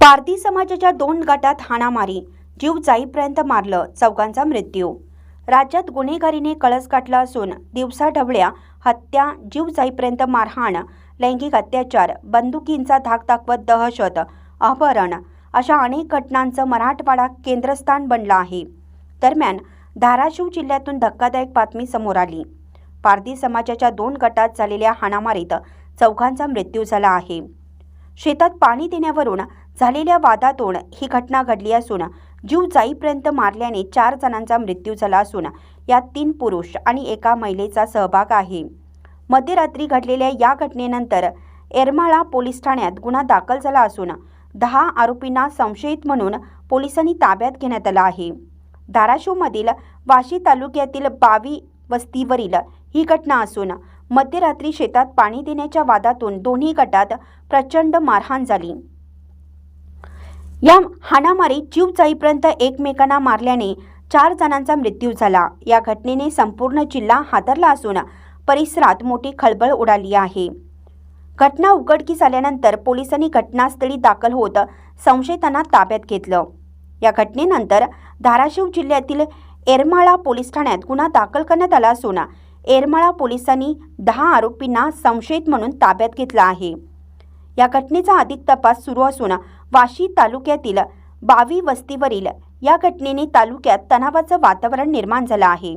पारधी समाजाच्या दोन गटात हाणामारी. जीव जाईपर्यंत मारलं चौघांचा मृत्यू. राज्यात गुन्हेगारीने कळस गाठला असून दिवसाढवळ्या हत्या जीव जाईपर्यंत मारहाण लैंगिक अत्याचार बंदुकींचा धाक दाखवत दहशत अपहरण अशा अनेक घटनांचं मराठवाडा केंद्रस्थान बनलं आहे. दरम्यान धाराशिव जिल्ह्यातून धक्कादायक बातमी समोर आली. पारधी समाजाच्या दोन गटात झालेल्या हाणामारीत चौघांचा मृत्यू झाला आहे. शेतात पाणी देण्यावरून झालेल्या वादातून ही घटना घडली असून जीव जाईपर्यंत मारल्याने चार जणांचा मृत्यू झाला असून यात तीन पुरुष आणि एका महिलेचा सहभाग आहे. मध्यरात्री घडलेल्या या घटनेनंतर एरमाळा पोलीस ठाण्यात गुन्हा दाखल झाला असून दहा आरोपींना संशयित म्हणून पोलिसांनी ताब्यात घेण्यात आला आहे. धाराशिवमधील वाशी तालुक्यातील बावी वस्तीवरील ही घटना असून मध्यरात्री शेतात पाणी देण्याच्या वादातून दोन्ही गटात प्रचंड मारहाण झाली. या हाणामारीत जीव जाईपर्यंत एकमेकांना मारल्याने चार जणांचा मृत्यू झाला. या घटनेने संपूर्ण जिल्हा हादरला असून परिसरात मोठी खळबळ उडाली आहे. घटना उघडकीस आल्यानंतर पोलिसांनी घटनास्थळी दाखल होत संशयितांना ताब्यात घेतलं. या घटनेनंतर धाराशिव जिल्ह्यातील एरमाळा पोलीस ठाण्यात गुन्हा दाखल करण्यात आला असून एरमाळा पोलिसांनी दहा आरोपींना संशयित म्हणून ताब्यात घेतलं आहे. या घटनेचा अधिक तपास सुरू असून वाशी तालुक्यातील बावी वस्तीवरील या घटनेने तालुक्यात तणावाचं वातावरण निर्माण झालं आहे.